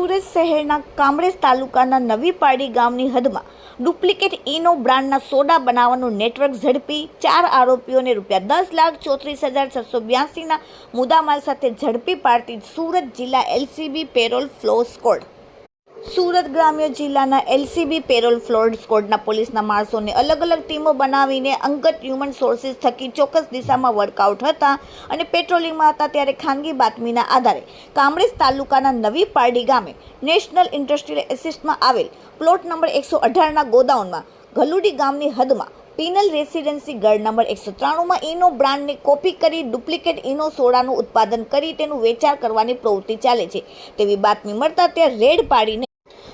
સુરત શહેરના કામરેજ તાલુકાના નવીપાડી ગામની હદમાં ડુપ્લિકેટ ઇનો બ્રાન્ડના સોડા બનાવવાનું નેટવર્ક ઝડપી, ચાર આરોપીઓને રૂપિયા દસ લાખ ચોત્રીસ હજાર છસો બ્યાસીના મુદ્દામાલ સાથે ઝડપી પાડતી સુરત જિલ્લા LCB parole furlough squad. Surat ગ્રામ્ય જિલ્લાના એલસીબી પેરોલ ફ્લોડ સ્કોડના પોલીસના માણસોને અલગ અલગ ટીમો બનાવીને અંગત હ્યુમન સોર્સિસ થકી ચોક્કસ દિશામાં વર્કઆઉટ હતા અને પેટ્રોલિંગમાં હતા ત્યારે ખાનગી બાતમીના આધારે કામરેજ તાલુકાના નવી પારડી ગામે નેશનલ ઇન્ડસ્ટ્રીયલ એસિસ્ટમાં આવેલ પ્લોટ નંબર એકસો અઢારના ગોડાઉનમાં ગલુડી ગામની હદમાં પીનલ રેસિડેન્સી ગઢ નંબર એકસો ત્રાણુંમાં ઇનો બ્રાન્ડની કોપી કરી ડુપ્લિકેટ ઇનો સોડાનું ઉત્પાદન કરી તેનું વેચાણ કરવાની પ્રવૃત્તિ ચાલે છે. તેવી બાતમી મળતા ત્યાં રેડ પાડીને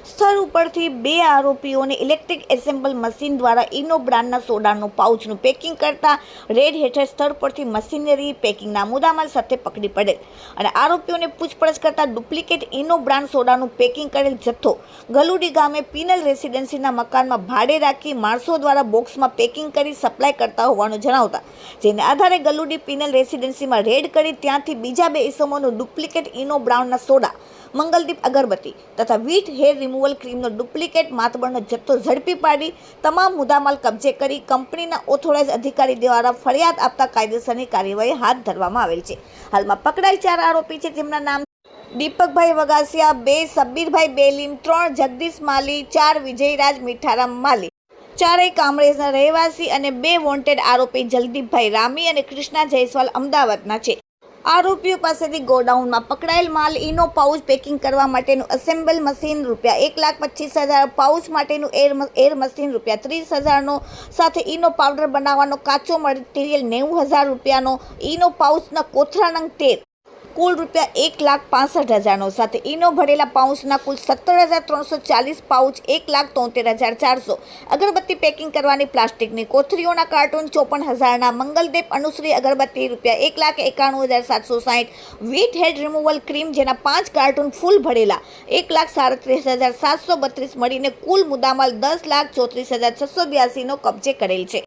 સ્થળ ઉપરથી બે આરોપીઓને ઇલેક્ટ્રિક એસેમ્બલ મશીન દ્વારા ઇનો બ્રાન્ડના સોડાનું પાઉચનું પેકિંગ કરતા રેડ હેઠળ સ્થળ પરથી મશીનરી પેકિંગના મુદ્દામાલ સાથે પકડી પડેલ અને આરોપીઓને પૂછપરછ કરતા ડુપ્લિકેટ ઇનો બ્રાન્ડ સોડાનું પેકિંગ કરેલ જથ્થો ગલુડી ગામે પીનલ રેસિડેન્સીના મકાનમાં ભાડે રાખી માણસો દ્વારા બોક્સમાં પેકિંગ કરી સપ્લાય કરતા હોવાનું જણાવતા, જેને આધારે ગલુડી પીનલ રેસિડેન્સીમાં રેડ કરી ત્યાંથી બીજા બે ઇસમોનું ડુપ્લિકેટ ઇનો બ્રાન્ડના સોડા મંગલદીપ અગરબત્તી તથા વીટ હેર રિમૂવલ ક્રીમનો ડુપ્લિકેટ માતબરનો જથ્થો ઝડપી પાડી તમામ મુદ્દામાલ કબજે કરી કંપનીના ઓથોરાઇઝ અધિકારી દ્વારા ફરિયાદ આપતા કાયદેસરની કાર્યવાહી હાથ ધરવામાં આવેલ છે. હાલમાં પકડાયેલ ચાર આરોપી છે, જેમના નામ દીપકભાઈ વગાસિયા, બે સબ્બીરભાઈ બેલીમ, ત્રણ જગદીશ માલી, ચાર વિજયરાજ મીઠારામ માલી. ચારેય કામરેજના રહેવાસી અને બે વોન્ટેડ આરોપી જલદીપભાઈ રામી અને કૃષ્ણા જયસ્વાલ અમદાવાદના છે. આરોપીઓ પાસેથી ગોડાઉનમાં પકડાયેલ માલ ઇનો પાઉચ પેકિંગ કરવા માટેનું અસેમ્બલ મશીન રૂપિયા એક લાખ પચીસ હજાર પાઉચ માટેનું એર એર મશીન રૂપિયા ત્રીસ હજારનો સાથે ઇનો પાવડર બનાવવાનો કાચો મટીરિયલ નેવું હજાર રૂપિયાનો ઇનો પાઉચના કોથળાનંગ તેર કુલ રૂપિયા એક લાખ પાસઠ હજારનો. સાથે ઇનો ભરેલા પાઉચના કુલ સત્તર હજાર ત્રણસો ચાલીસ પાઉચ એક લાખ તોતેર હજાર ચારસો. અગરબત્તી પેકિંગ કરવાની પ્લાસ્ટિકની કોથળીઓના કાર્ટૂન ચોપન હજારના મંગલદેપ અનુશ્રી અગરબત્તી રૂપિયા એક લાખ એકાણું હજાર સાતસો સાઠ વીટ હેડ રિમૂવલ ક્રીમ જેના પાંચ કાર્ટૂન ફૂલ ભરેલા એક લાખ સાડત્રીસ હજાર સાતસો બત્રીસ મળીને કુલ મુદ્દામાલ દસ લાખ ચોત્રીસ હજાર છસો બ્યાસીનો કબજે કરેલ છે.